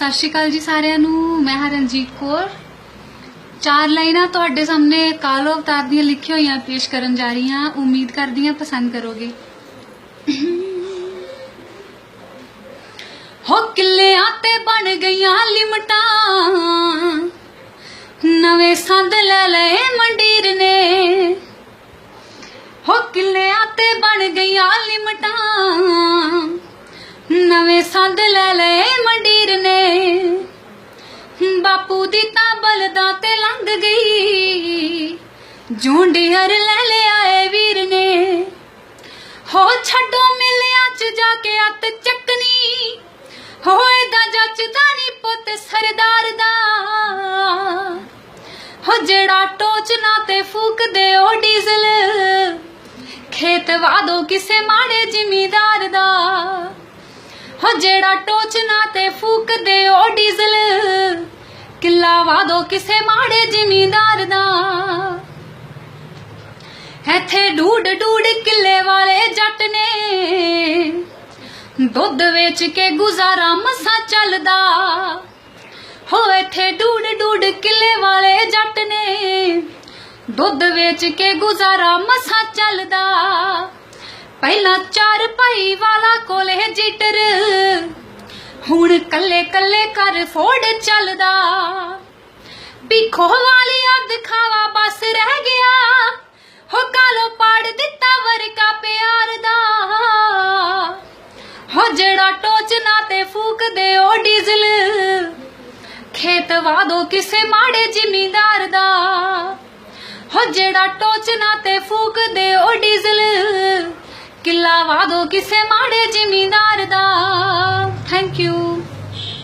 ਸਤਿ ਸ਼੍ਰੀ ਅਕਾਲ ਜੀ ਸਾਰਿਆਂ ਨੂੰ। ਮੈਂ ਹਾਂ ਰਣਜੀਤ ਕੌਰ। ਚਾਰ ਲਾਈਨਾਂ ਤੁਹਾਡੇ ਸਾਹਮਣੇ ਕਾਲੋ ਅਵਤਾਰ ਦੀਆਂ ਲਿਖੀਆਂ ਹੋਈਆਂ ਪੇਸ਼ ਕਰਨ ਜਾ ਰਹੀ ਹਾਂ। ਉਮੀਦ ਕਰਦੀ ਹਾਂ ਪਸੰਦ ਕਰੋਗੇ। ਹੋ ਕਿੱਲਿਆਂ ਤੇ ਬਣ ਗਈਆਂ ਲਿਮਟਾਂ। ਨਵੇਂ ਸੰਦ ਲੈ ਲਏ ਮੰਡੀਰ ਨੇ। ਹੋ ਕਿੱਲਿਆਂ ਤੇ ਬਣ ਗਈਆਂ ਲਿਮਟਾਂ। ਨਵੇਂ ਸੰਦ ਲੈ ਲਏ ਬਾਪੂ ਦੀ ਤਾਂ ਬਲਦਾ ਤੇ ਲੰਘ ਗਈ। ਜੂੰਡੀਅਰ ਲੈ ਲਿਆ ਏ ਵੀਰ ਨੇ। ਹੋ ਛੱਡੋ ਮਿਲਿਆਂ ਚ ਜਾ ਕੇ ਅੱਤ ਚੱਕਣੀ। ਹੋਏਗਾ ਜੱਜਦਾ ਨੀ ਪੁੱਤ ਸਰਦਾਰ ਦਾ। ਹੋ ਜਿਹੜਾ ਟੋਚ ਤੇ ਫੂਕਦੇ ਓ ਡੀਜ਼ਲ। ਖੇਤ ਵਾਦੋ ਕਿਸੇ ਮਾੜੇ ਜ਼ਿਮੀਦਾਰ ਦਾ। ਹੋ ਜਿਹੜਾ ਟੋਚ ਨਾ ਤੇ ਫੂਕਦੇ ਓ ਡੀਜ਼ਲ। ਕਿੱਲਾ ਵਾ ਦੋ ਕਿਸੇ ਮਾੜੇ ਜ਼ਿਮੀਦਾਰ ਦਾ। ਇੱਥੇ ਡੂਡ ਡੂਡ ਕਿੱਲੇ ਵਾਲੇ ਜੱਟ ਨੇ। ਦੁੱਧ ਵੇਚ ਕੇ ਗੁਜ਼ਾਰਾ ਮਸਾ ਚੱਲਦਾ। ਹੋ ਇੱਥੇ ਡੂਡ ਡੂਡ ਕਿੱਲੇ ਵਾਲੇ ਜੱਟ ਨੇ। ਦੁੱਧ ਵੇਚ ਕੇ ਗੁਜ਼ਾਰਾ ਮਸਾ ਚੱਲਦਾ। ਪਹਿਲਾਂ ਚਾਰ ਭਾਈ ਹੁਣ ਕੱਲੇ ਕੱਲੇ ਕਰ ਫੋੜ ਚੱਲਦਾ। ਬਿਖੋ ਵਾਲੀਆ ਦਿਖਾਵਾ ਬਸ ਰਹਿ ਗਿਆ। ਹੋ ਕਾਲੋ ਪਾੜ ਦਿੱਤਾ ਵਰਕਾ ਪਿਆਰ ਦਾ। ਹੋ ਜਿਹੜਾ ਟੋਚ ਨਾ ਤੇ ਫੂਕਦੇ ਉਹ ਡੀਜ਼ਲ। ਖੇਤ ਵਾਦੋ ਕਿਸੇ ਮਾੜੇ ਜ਼ਿਮੀਂਦਾਰ ਦਾ। ਹੋ ਜਿਹੜਾ ਟੋਚ ਨਾ ਤੇ ਫੂਕਦੇ ਓ ਡੀਜ਼ਲ। ਕਿੱਲਾ ਵਾਦੋ ਕਿਸੇ ਮਾੜੇ ਜ਼ਿਮੀਂਦਾਰ ਦਾ। Thank you.